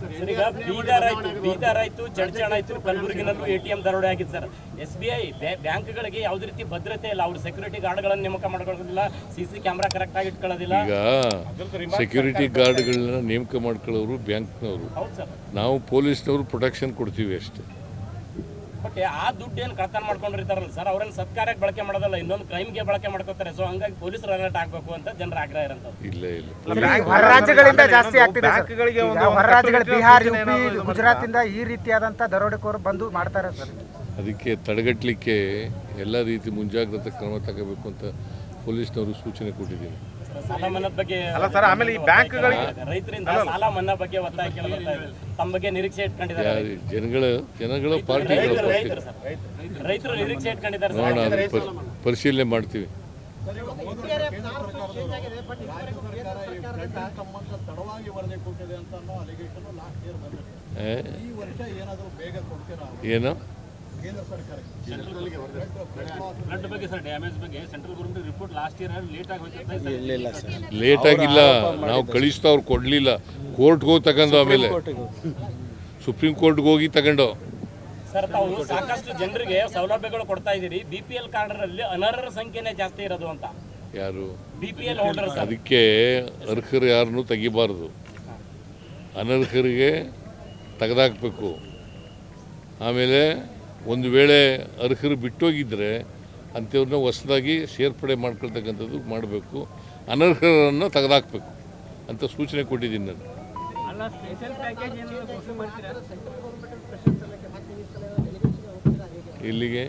Sir, ಈಗ ಬೀದರ್ ಆಯ್ತು ಬೀದರ್ ಆಯ್ತು ಚಡ್ಚಣ ಆಯ್ತು ಕಲಬುರಗಿನಲ್ಲೂ ಎ ಟಿ ಎಂ ದರೋಡೆ ಆಗಿತ್ತು ಸರ್. ಎಸ್ ಬಿ ಐ ಬ್ಯಾಂಕ್ಗಳಿಗೆ ಯಾವುದೇ ರೀತಿ ಭದ್ರತೆ ಇಲ್ಲ. ಅವ್ರು ಸೆಕ್ಯೂರಿಟಿ ಗಾರ್ಡ್ಗಳನ್ನು ನೇಮಕ ಮಾಡ್ಕೊಳ್ಳೋದಿಲ್ಲ ಸಿ ಸಿ ಕ್ಯಾಮ್ರಾ ಕರೆಕ್ಟ್ ಆಗಿ ಇಟ್ಕೊಳ್ಳೋದಿಲ್ಲ. ಈಗ ಸೆಕ್ಯೂರಿಟಿ ಗಾರ್ಡ್ಗಳನ್ನ ನೇಮಕ ಮಾಡ್ಕೊಳ್ಳೋರು ಬ್ಯಾಂಕ್ನವರು. ಹೌದು ಸರ್. ನಾವು ಪೊಲೀಸ್ನವರು ಪ್ರೊಟೆಕ್ಷನ್ ಕೊಡ್ತೀವಿ ಅಷ್ಟೇ. ಬಟ್ ಆ ದುಡ್ಡು ಏನು ಕಳ್ತನ ಮಾಡ್ಕೊಂಡಿರ್ತಾರಲ್ಲ ಸರ್ ಅವ್ರನ್ನ ಸತ್ಕಾರಕ್ಕೆ ಬಳಕೆ ಮಾಡೋದಲ್ಲ ಇನ್ನೊಂದು ಕ್ರೈಮ್ಗೆ ಬಳಕೆ ಮಾಡ್ಕೋತಾರೆ. ಸೊ ಹಂಗಾಗಿ ಪೊಲೀಸರು ಅಲರ್ಟ್ ಆಗಬೇಕು ಅಂತ ಜನರ ಆಗ್ರಹ ಇರಂತದ್ದು ಇಲ್ಲ ಇಲ್ಲ. ಹೊರ ರಾಜ್ಯಗಳಿಂದ ಜಾಸ್ತಿ ಆಗ್ತಿದೆ ಸರ್. ಬ್ಯಾಂಕ್ಗಳಿಗೆ ಈಗ ಒಂದು ಹೊರ ರಾಜ್ಯಗಳು ಕಟ್ಟುನಿಟ್ಟಿನ ಬಿಹಾರ್ ಸೂಚನೆ ಯುಪಿ ಏನಾದ್ರು ಗುಜರಾತ್ ಇಂದ ಈ ರೀತಿಯಾದಂತ ದರೋಡೆಕೋರು ಬಂದು ಮಾಡ್ತಾರೆ ಸರ್ ಅದಕ್ಕೆ ತಡೆಗಟ್ಟಲಿಕ್ಕೆ ಎಲ್ಲ ರೀತಿ ಮುಂಜಾಗ್ರತಾ ಕ್ರಮ ತಗೋಬೇಕು ಅಂತ ಪೊಲೀಸ್ನವರು ಸೂಚನೆ ಕೊಟ್ಟಿದ್ದೀನಿ ಸಾಲ ಮನ್ನಾ ಬಗ್ಗೆ ಅಲ್ಲ ಸರ್, ಆಮೇಲೆ ಈ ಬ್ಯಾಂಕ್ಗಳಿಗೆ- ರೈತರಿಂದ ಸಾಲ ಮನ್ನಾ ಬಗ್ಗೆ ಒತ್ತಾಯ ತಮ್ಮ ಬಗ್ಗೆ ನಿರೀಕ್ಷೆ ಇಟ್ಕೊಂಡಿದ್ದಾರೆ. ಜನಗಳು ಜನಗಳು ಪಾರ್ಟಿ ರೈತರು ನಿರೀಕ್ಷೆ ಇಟ್ಕೊಂಡಿದ್ದಾರೆ ನೋಡೋಣ ಪರಿಶೀಲನೆ ಮಾಡ್ತೀವಿ ಸಂಬಂಧ ತಡವಾಗಿ ವರದಿ ಕೊಟ್ಟಿದೆ ಅಂತ ಅನ್ನೋ ಅಲಿಗೇಷನ್ ಲಾಸ್ಟ್ ಇಯರ್ ಬಂದಿದೆ ಈ ವರ್ಷ ಏನಾದರೂ ಬೇಗ ಕೊಡ್ತೀರಾ ಏನು? ಕೇಂದ್ರ ಸರ್ಕಾರಕ್ಕೆ. ಬ್ಲಡ್ ಬಗ್ಗೆ ಸರ್ ಡ್ಯಾಮೇಜ್ ಬಗ್ಗೆ central government report last year late ಆಗಿಲ್ಲ. ನಾವು ಕಳಿಸ್ತಾ ಅವ್ರು ಕೊಡಲಿಲ್ಲ. ಕೋರ್ಟ್ಗೆ ಹೋಗಿ ತಗೊಂಡು ಆಮೇಲೆ. ಸುಪ್ರೀಂ ಕೋರ್ಟ್ಗೆ ಹೋಗಿ ತಗೊಂಡು. ಸರ್ ತಾವು ಸಾಕಷ್ಟು ಜನರಿಗೆ ಸೌಲಭ್ಯಗಳು ಕೊಡ್ತಾ ಇದ್ದೀರಿ. ಬಿ ಪಿ ಎಲ್ ಕಾರ್ಡ್ನಲ್ಲಿ ಅನರ್ಹರ ಸಂಖ್ಯೆನೇ ಜಾಸ್ತಿ ಇರೋದು ಅಂತ. ಯಾರು? ಬಿ ಪಿ ಎಲ್ ಹೋಲ್ಡರ್ ಅದಕ್ಕೆ ಅರ್ಹರು ಯಾರನ್ನು ತೆಗಿಬಾರದು. ಅನರ್ಹರಿಗೆ ತೆಗೆದಾಕಬೇಕು. ಆಮೇಲೆ ಒಂದು ವೇಳೆ ಅರ್ಹರು ಬಿಟ್ಟೋಗಿದ್ದರೆ ಅಂಥವ್ರನ್ನ ಹೊಸದಾಗಿ ಸೇರ್ಪಡೆ ಮಾಡ್ಕೊಳ್ತಕ್ಕಂಥದ್ದು ಮಾಡಬೇಕು. ಅನರ್ಹರನ್ನು ತೆಗೆದಾಕಬೇಕು ಅಂತ ಸೂಚನೆ ಕೊಟ್ಟಿದ್ದೀನಿ ನಾನು. ಇಲ್ಲಿಗೆ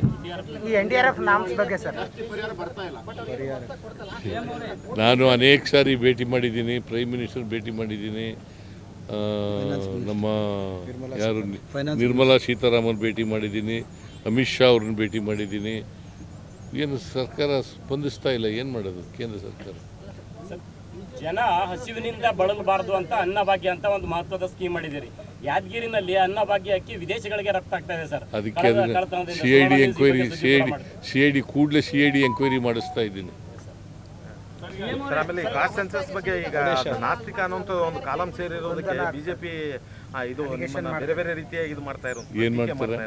ನಾನು ಅನೇಕ ಸಾರಿ ಭೇಟಿ ಮಾಡಿದ್ದೀನಿ ಪ್ರೈಮ್ ಮಿನಿಸ್ಟರ್ ಭೇಟಿ ಮಾಡಿದ್ದೀನಿ. ನಮ್ಮ ಯಾರು ನಿರ್ಮಲಾ ಸೀತಾರಾಮನ್ ಭೇಟಿ ಮಾಡಿದ್ದೀನಿ ಅಮಿತ್ ಶಾ ಅವ್ರನ್ನ ಭೇಟಿ ಮಾಡಿದ್ದೀನಿ. ಏನು ಸರ್ಕಾರ ಸ್ಪಂದಿಸ್ತಾ ಇಲ್ಲ ಏನು ಮಾಡೋದು ಕೇಂದ್ರ ಸರ್ಕಾರ? ಸರ್, ಜನ ಹಸಿವಿನಿಂದ ಬಳಲಬಾರದು ಅಂತ ಅನ್ನಭಾಗ್ಯ ಅಂತ ಒಂದು ಮಹತ್ವದ ಸ್ಕೀಮ್ ಮಾಡಿದಿರಿ ಯಾದಗಿರಿನಲ್ಲಿ ಅನ್ನಭಾಗ್ಯ ಅಕ್ಕಿ ವಿದೇಶಗಳಿಗೆ ರಫ್ತು ಆಗ್ತಾ ಇದೆ ಸರ್. ಅದಕ್ಕೆ C I D enquiry C I D C I D ಕೂಡಲೇ ಸಿ ಐ ಡಿ ಎಂಕ್ವೈರಿ ಮಾಡಿಸ್ತಾ ಇದ್ದೀನಿ. ಸರ್ ಆಮೇಲೆ ಕಾಸ್ಟ್ ಸೆನ್ಸಸ್ ಬಗ್ಗೆ ಈಗ ನಾಸ್ತಿಕ ಅನ್ನೋಂಥ ಒಂದು ಕಾಲಂ ಸೇರಿರೋದಕ್ಕೆ ಬಿಜೆಪಿ ಇದು ನಿಮ್ಮನ್ನ ಬೇರೆ ಬೇರೆ ರೀತಿಯಾಗಿ ಇದು ಮಾಡ್ತಾ ಇರೋದು. ಏನ್ ಮಾಡ್ತಾರೆ?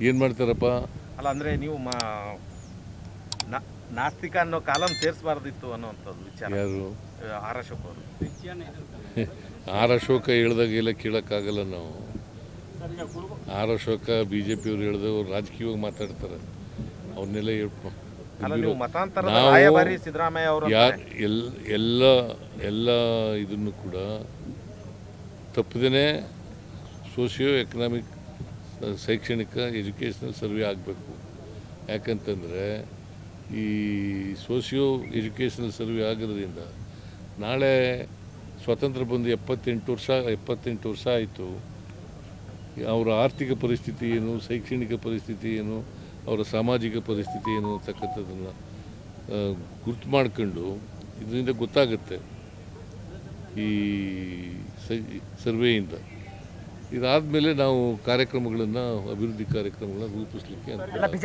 ಏನು ಮಾಡ್ತಾರಪ್ಪ? ಅಲ್ಲ ಅಂದ್ರೆ ನೀವು ಮಾ ನಾ- ನಾಸ್ತಿಕ ಅನ್ನೋ ಕಾಲಂ ಸೇರಿಸಬಾರ್ದಿತ್ತು ಅನ್ನೋಂಥದ್ದು ವಿಚಾರ. ಯಾರು? ಆರ್ ಅಶೋಕ್ ಅವರು. ಆರ್ ಅಶೋಕ ಹೇಳ್ದಾಗೆಲ್ಲ ಕೇಳೋಕ್ಕಾಗಲ್ಲ ನಾವು. ಆರ್ ಅಶೋಕ ಬಿ ಜೆ ಪಿಯವ್ರು ಹೇಳಿದವರು ರಾಜಕೀಯವಾಗಿ ಮಾತಾಡ್ತಾರೆ. ಅವ್ರನ್ನೆಲ್ಲ ಹೇಳ್ಕೊ ಅಲ್ಲ ನೀವು ಮತಾಂತರದ ನಾವು ರಾಯಭಾರಿ ಸಿದ್ದರಾಮಯ್ಯ ಯಾರು ಎಲ್ ಎಲ್ಲ ಎಲ್ಲ ಇದನ್ನು ಕೂಡ ತಪ್ಪದೇ ಸೋಷಿಯೋ ಎಕನಾಮಿಕ್ ಶೈಕ್ಷಣಿಕ ಎಜುಕೇಷನಲ್ ಸರ್ವೆ ಆಗಬೇಕು. ಯಾಕಂತಂದರೆ ಈ ಸೋಷಿಯೋ ಎಜುಕೇಷನಲ್ ಸರ್ವೆ ಆಗಿರೋದ್ರಿಂದ ನಾಳೆ ಸ್ವತಂತ್ರ ಬಂದು ಎಪ್ಪತ್ತೆಂಟು ವರ್ಷ ಎಪ್ಪತ್ತೆಂಟು ವರ್ಷ ಆಯಿತು. ಅವರ ಆರ್ಥಿಕ ಪರಿಸ್ಥಿತಿ ಏನು ಶೈಕ್ಷಣಿಕ ಪರಿಸ್ಥಿತಿ ಏನು ಅವರ ಸಾಮಾಜಿಕ ಪರಿಸ್ಥಿತಿ ಏನು ಅಂತಕ್ಕಂಥದ್ದನ್ನು ಗುರ್ತು ಮಾಡ್ಕೊಂಡು ಇದರಿಂದ ಗೊತ್ತಾಗುತ್ತೆ ಈ ಸರ್ವೆಯಿಂದ. ಇದಾದ ಮೇಲೆ ನಾವು ಕಾರ್ಯಕ್ರಮಗಳನ್ನು, ಅಭಿವೃದ್ಧಿ ಕಾರ್ಯಕ್ರಮಗಳನ್ನ ರೂಪಿಸಲಿಕ್ಕೆ ಅಂತ.